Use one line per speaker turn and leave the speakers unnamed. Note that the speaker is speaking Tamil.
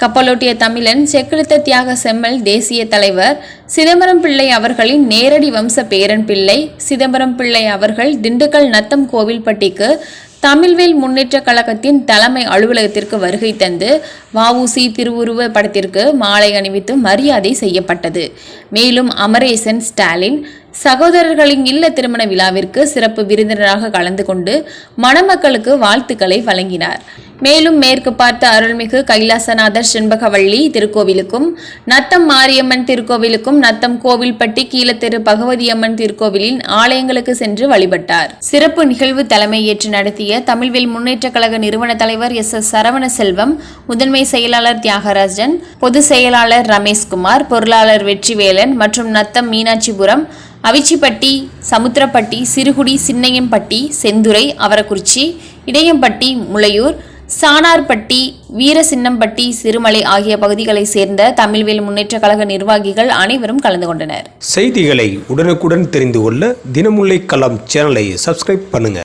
கப்பலோட்டிய தமிழன் செக்கிழுத்த தியாக செம்மல் தேசிய தலைவர் சிதம்பரம் பிள்ளை அவர்களின் நேரடி வம்ச பேரன் பிள்ளை சிதம்பரம் பிள்ளை அவர்கள் திண்டுக்கல் நத்தம் கோவில்பட்டிக்கு தமிழ்வேல் முன்னேற்றக் கழகத்தின் தலைமை அலுவலகத்திற்கு வருகை தந்து வஉசி திருவுருவ படத்திற்கு மாலை அணிவித்து மரியாதை செய்யப்பட்டது. மேலும் அமரேசன் ஸ்டாலின் சகோதரர்களின் இல்ல திருமண விழாவிற்கு சிறப்பு விருந்தினராக கலந்து கொண்டு மணமக்களுக்கு வாழ்த்துக்களை வழங்கினார். மேலும் மேற்கு பார்த்த அருள்மிகு கைலாசநாதர் செண்பகவள்ளி திருக்கோவிலுக்கும் நத்தம் மாரியம்மன் திருக்கோவிலுக்கும் நத்தம் கோவில்பட்டி கீழத்தெரு பகவதியம்மன் திருக்கோவிலின் ஆலயங்களுக்கு சென்று வழிபட்டார். சிறப்பு நிகழ்வு தலைமையேற்று நடத்திய தமிழ்வேல் முன்னேற்ற கழக நிறுவன தலைவர் எஸ். எஸ். சரவண செல்வம் முதன்மை செயலாளர் தியாகராஜன் பொதுச் செயலாளர் ரமேஷ்குமார் பொருளாளர் வெற்றிவேலன் மற்றும் நத்தம் மீனாட்சிபுரம் அவிச்சிப்பட்டி சமுத்திரப்பட்டி சிறுகுடி சின்னையம்பட்டி செந்துறை அவரக்குறிச்சி இடையம்பட்டி முளையூர் சானார்பட்டி வீரசின்னம்பட்டி சிறுமலை ஆகிய பகுதிகளைச் சேர்ந்த தமிழ்வேல் முன்னேற்ற கழக நிர்வாகிகள் அனைவரும் கலந்து கொண்டனர்.
செய்திகளை உடனுக்குடன் தெரிந்து கொள்ள தினமுல்லை களம் சேனலை சப்ஸ்கிரைப் பண்ணுங்க.